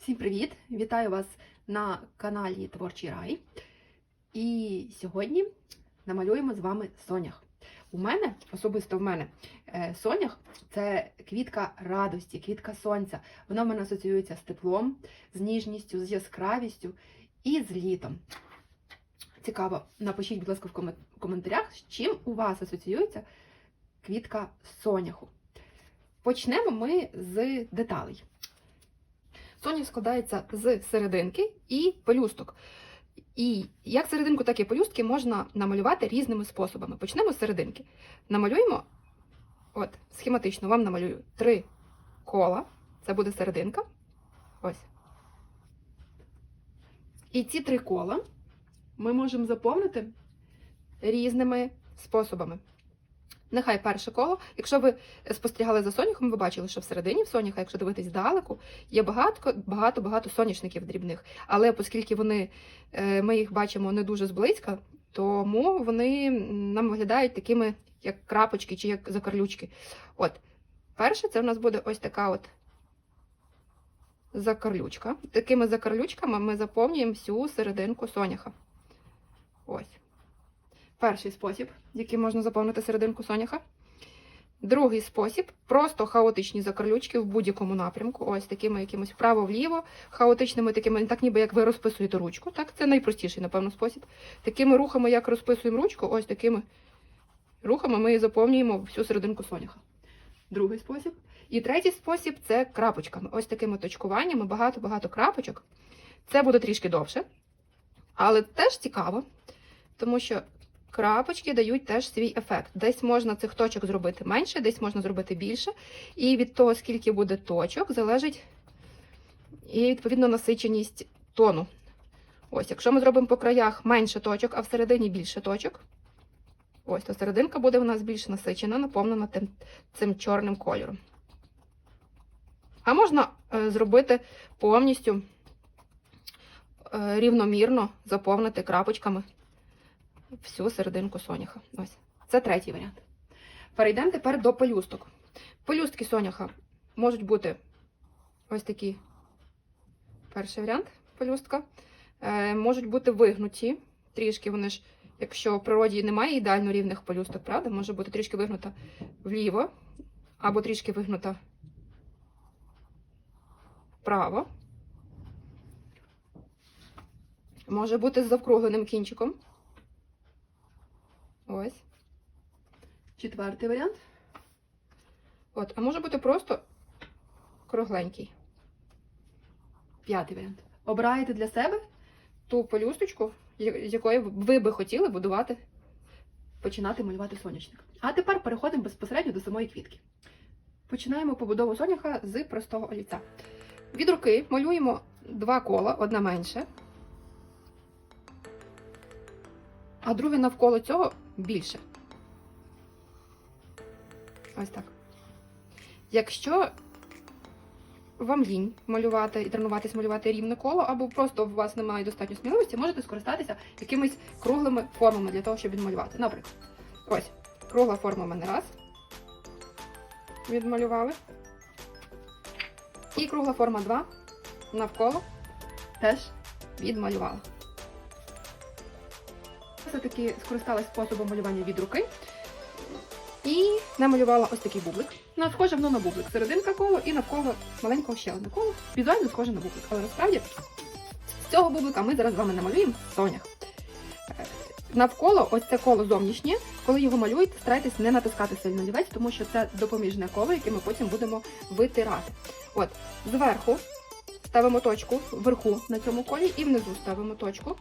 Всім привіт! Вітаю вас на каналі Творчий Рай. І сьогодні намалюємо з вами сонях. У мене, особисто в мене, е, сонях це квітка радості, квітка сонця. Вона в мене асоціюється з теплом, з ніжністю, з яскравістю і з літом. Цікаво, напишіть, будь ласка, в коментарях, з чим у вас асоціюється квітка соняху. Почнемо ми з деталей. Сонях складається з серединки і пелюсток. І як серединку, так і пелюстки можна намалювати різними способами. Почнемо з серединки. Намалюємо, от, схематично вам намалюю три кола. Це буде серединка. Ось. І ці три кола ми можемо заповнити різними способами. Нехай перше коло. Якщо ви спостерігали за соняхом, ви бачили, що всередині в соняха, якщо дивитись здалеку, є багато багато багато соняшників дрібних. Але оскільки вони, е, ми їх бачимо не дуже зблизька, тому вони нам виглядають такими, як крапочки чи як закарлючки. От, перше, це в нас буде ось така от закарлючка. Такими закарлючками ми заповнюємо всю серединку соняха. Ось. Перший спосіб, яким можна заповнити серединку соняха. Другий спосіб просто хаотичні закарлючки в будь-якому напрямку. Ось такими якимось вправо-вліво, хаотичними такими, так ніби як ви розписуєте ручку. Так, це найпростіший, напевно, спосіб. Такими рухами, як розписуємо ручку, ось такими рухами ми заповнюємо всю серединку соняха. Другий спосіб. І третій спосіб це крапочками. Ось такими точкуваннями, багато-багато крапочок. Це буде трішки довше, але теж цікаво, тому що крапочки дають теж свій ефект. Десь можна цих точок зробити менше, десь можна зробити більше. І від того, скільки буде точок, залежить і відповідно насиченість тону. Ось, якщо ми зробимо по краях менше точок, а всередині більше точок, ось то серединка буде у нас більш насичена, наповнена тим, цим чорним кольором. А можна е, зробити повністю е, рівномірно заповнити крапочками всю серединку соняха. Ось. Це третій варіант. Перейдемо тепер до пелюсток. Пелюстки соняха можуть бути ось такі. Перший варіант пелюстка. Е, можуть бути вигнуті. Трішки вони ж, якщо в природі немає ідеально рівних пелюсток, правда, може бути трішки вигнута вліво, або трішки вигнута вправо. Може бути з завкругленим кінчиком. Ось. Четвертий варіант. От, а може бути просто кругленький. П'ятий варіант. Обираєте для себе ту пелюсточку, з якої ви би хотіли будувати, починати малювати сонячник. А тепер переходимо безпосередньо до самої квітки. Починаємо побудову соняха з простого олівця. Від руки малюємо два кола, одна менше, а друге навколо цього більше. Ось так. Якщо вам лінь малювати і тренуватись малювати рівне коло, або просто у вас немає достатньо сміливості, можете скористатися якимись круглими формами для того, щоб відмалювати. Наприклад, ось кругла форма в мене раз. Відмалювали. І кругла форма 2 навколо теж відмалювала. Все-таки скористалась способом малювання від руки і намалювала ось такий бублик. Ну, схоже воно на бублик. Серединка коло і навколо маленького ще одне коло. Візуально схоже на бублик. Але насправді з цього бублика ми зараз з вами намалюємо сонях. Е, Навколо ось це коло зовнішнє, коли його малюєте, старайтесь не натискати сильно олівець, тому що це допоміжне коло, яке ми потім будемо витирати. От, зверху ставимо точку вверху на цьому колі і внизу ставимо точку.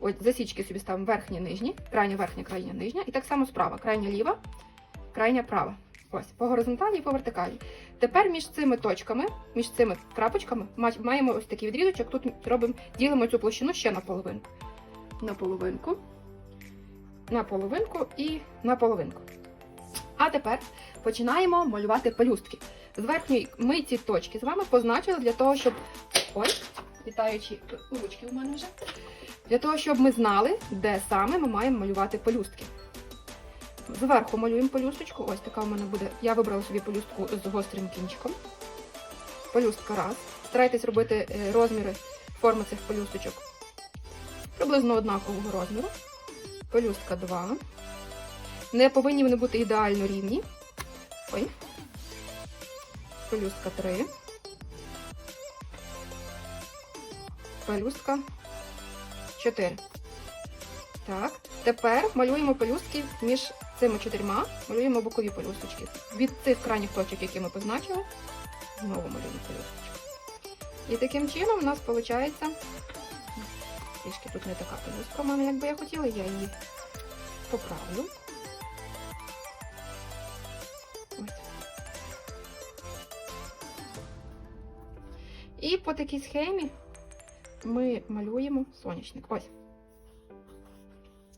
Ось засічки собі ставимо верхня, нижні, крайня верхня, крайня нижня. І так само справа, крайня ліва, крайня права. Ось, по горизонталі і по вертикалі. Тепер між цими точками, між цими крапочками, маємо ось такий відрізочок. Тут робимо, ділимо цю площину ще на половинку. На половинку, на половинку і на половинку. А тепер починаємо малювати пелюстки. З верхньої ми ці точки з вами позначили для того, щоб. Ой, літаючі ручки у мене вже. Для того, щоб ми знали, де саме ми маємо малювати пелюстки. Зверху малюємо пелюсточку. Ось така у мене буде. Я вибрала собі пелюстку з гострим кінчиком. Пелюстка раз. Старайтесь робити е, розміри форми цих пелюсточок приблизно однакового розміру. Пелюстка 2. Не повинні вони бути ідеально рівні. Ой. Пелюстка 3. Пелюстка 4. Так. Тепер малюємо пелюстки між цими чотирма. Малюємо бокові пелюсточки. Від цих крайніх точок, які ми позначили, знову малюємо пелюсточки. І таким чином у нас виходить. Трішки тут не така пелюстка в мене, як би я хотіла, я її поправлю. Ось. І по такій схемі ми малюємо сонячник. Ось.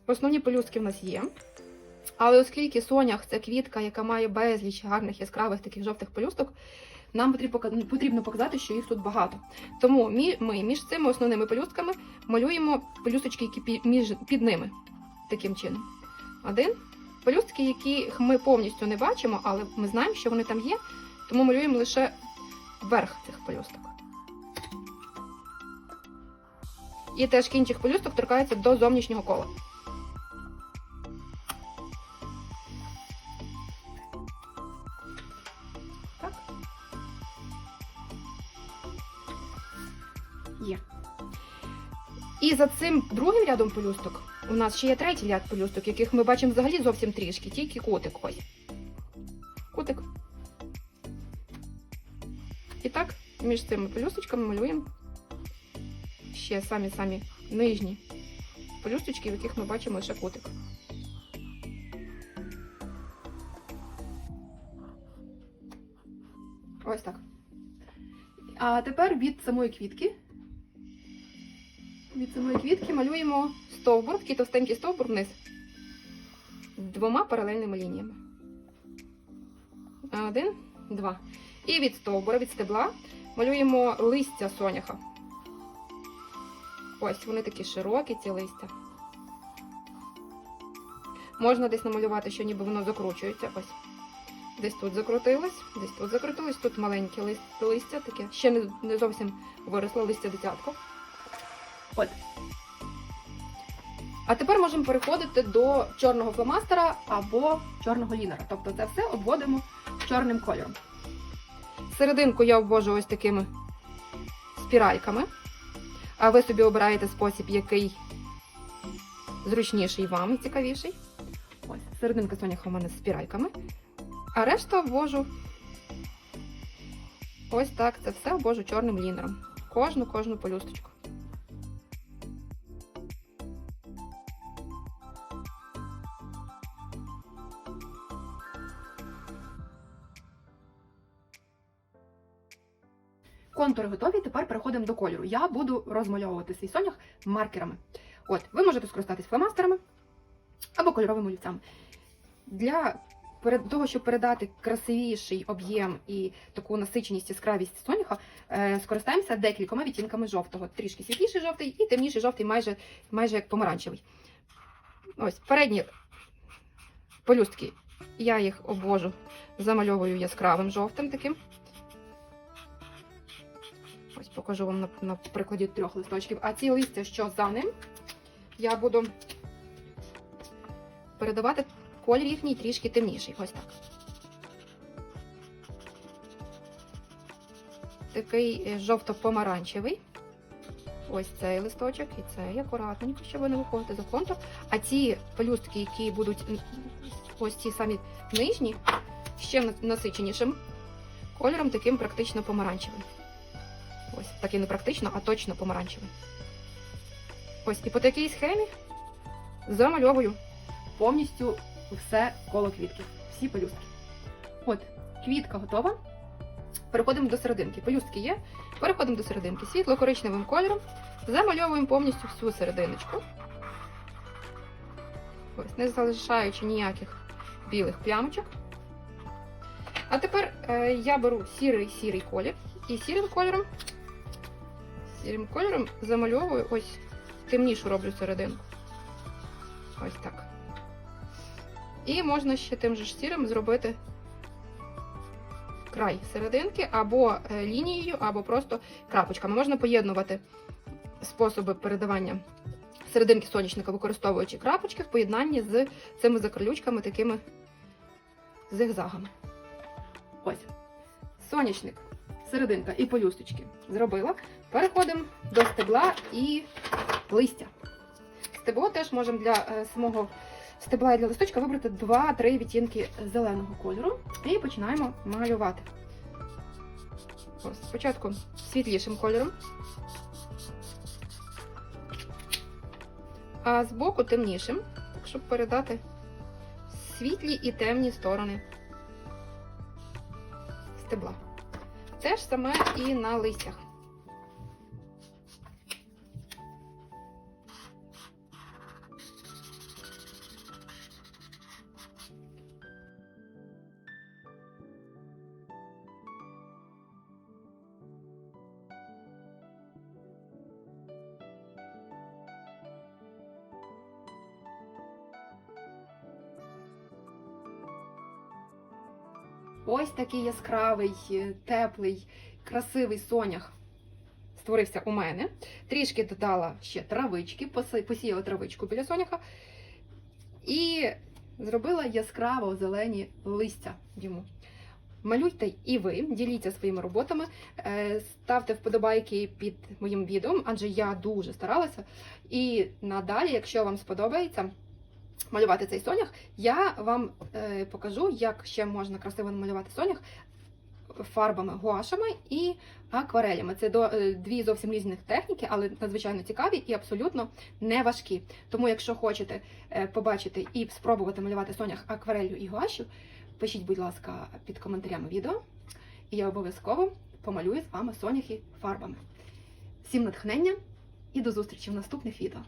Основні пелюстки в нас є. Але оскільки сонях це квітка, яка має безліч гарних яскравих таких жовтих пелюсток, нам потрібно показати, що їх тут багато. Тому ми між цими основними пелюстками малюємо пелюсточки, які між, під ними. Таким чином. Один. Пелюстки, яких ми повністю не бачимо, але ми знаємо, що вони там є, тому малюємо лише верх цих пелюсток. І теж кінчик пелюсток торкається до зовнішнього кола. Так. Є. І за цим другим рядом пелюсток у нас ще є третій ряд пелюсток, яких ми бачимо взагалі зовсім трішки, тільки кутик ось. Кутик. І так, між цими пелюсточками малюємо ще самі-самі нижні пелюсточки, в яких ми бачимо лише кутик. Ось так. А тепер від самої квітки. Від самої квітки малюємо стовбур, такий товстенький стовбур вниз. Двома паралельними лініями. Один, два. І від стовбура, від стебла малюємо листя соняха. Ось, вони такі широкі, ці листя. Можна десь намалювати, що ніби воно закручується. Ось. Десь тут закрутилось, десь тут закрутилось, тут маленьке лист, листя таке. Ще не, не зовсім виросло листя дитятко. От. А тепер можемо переходити до чорного фломастера або чорного лінера. Тобто це все обводимо чорним кольором. Серединку я обвожу ось такими спіральками. А ви собі обираєте спосіб, який зручніший вам і цікавіший. Ось, серединка соняха у мене з спіральками. А решту обвожу ось так. Це все обвожу чорним лінером. Кожну кожну пелюсточку. Контури готові, переходимо до кольору. Я буду розмальовувати свій сонях маркерами. От, ви можете скористатись фломастерами або кольоровими олівцями. Для того, щоб передати красивіший об'єм і таку насиченість яскравість соняха, е, скористаємося декількома відтінками жовтого. Трішки світліший жовтий і темніший жовтий, майже, майже як помаранчевий. Ось, передні пелюстки. Я їх обвожу, замальовую яскравим жовтим таким. Покажу вам на, на прикладі трьох листочків. А ці листя, що за ним, я буду передавати колір їхній трішки темніший. Ось так. Такий е, жовто-помаранчевий. Ось цей листочок і цей акуратненько, щоб не виходити за контур. А ці пелюстки, які будуть ось ці самі нижні, ще насиченішим кольором, таким практично помаранчевим. Ось, такий не практично, а точно помаранчевий. Ось, і по такій схемі замальовую повністю все коло квітки, всі пелюстки. От, квітка готова. Переходимо до серединки. Пелюстки є. Переходимо до серединки. Світло-коричневим кольором. Замальовуємо повністю всю серединочку. Ось, не залишаючи ніяких білих плямочок. А тепер е, я беру сірий сірий колір і сірим кольором, сірим кольором замальовую ось темнішу роблю серединку. Ось так. І можна ще тим же ж сірим зробити край серединки або е, лінією, або просто крапочками. Можна поєднувати способи передавання серединки сонячника, використовуючи крапочки в поєднанні з цими закрилючками, такими зигзагами. Ось. Сонячник, серединка і полюсточки зробила. Переходимо до стебла і листя. Стебло теж можемо для е, самого стебла і для листочка вибрати 2-3 відтінки зеленого кольору і починаємо малювати. Ось, спочатку світлішим кольором, а збоку темнішим, щоб передати світлі і темні сторони стебла. Те ж саме і на листях. Ось такий яскравий, е, теплий, красивий сонях створився у мене. Трішки додала ще травички, посіяла травичку біля соняха і зробила яскраво зелені листя йому. Малюйте і ви, діліться своїми роботами, е, ставте вподобайки під моїм відео, адже я дуже старалася. І надалі, якщо вам сподобається малювати цей сонях, я вам е, покажу, як ще можна красиво намалювати сонях фарбами гуашами і акварелями. Це до, е, дві зовсім різних техніки, але надзвичайно цікаві і абсолютно не важкі. Тому, якщо хочете е, побачити і спробувати малювати сонях акварелью і гуашю, пишіть, будь ласка, під коментарями відео, і я обов'язково помалюю з вами соняхи фарбами. Всім натхнення і до зустрічі в наступних відео.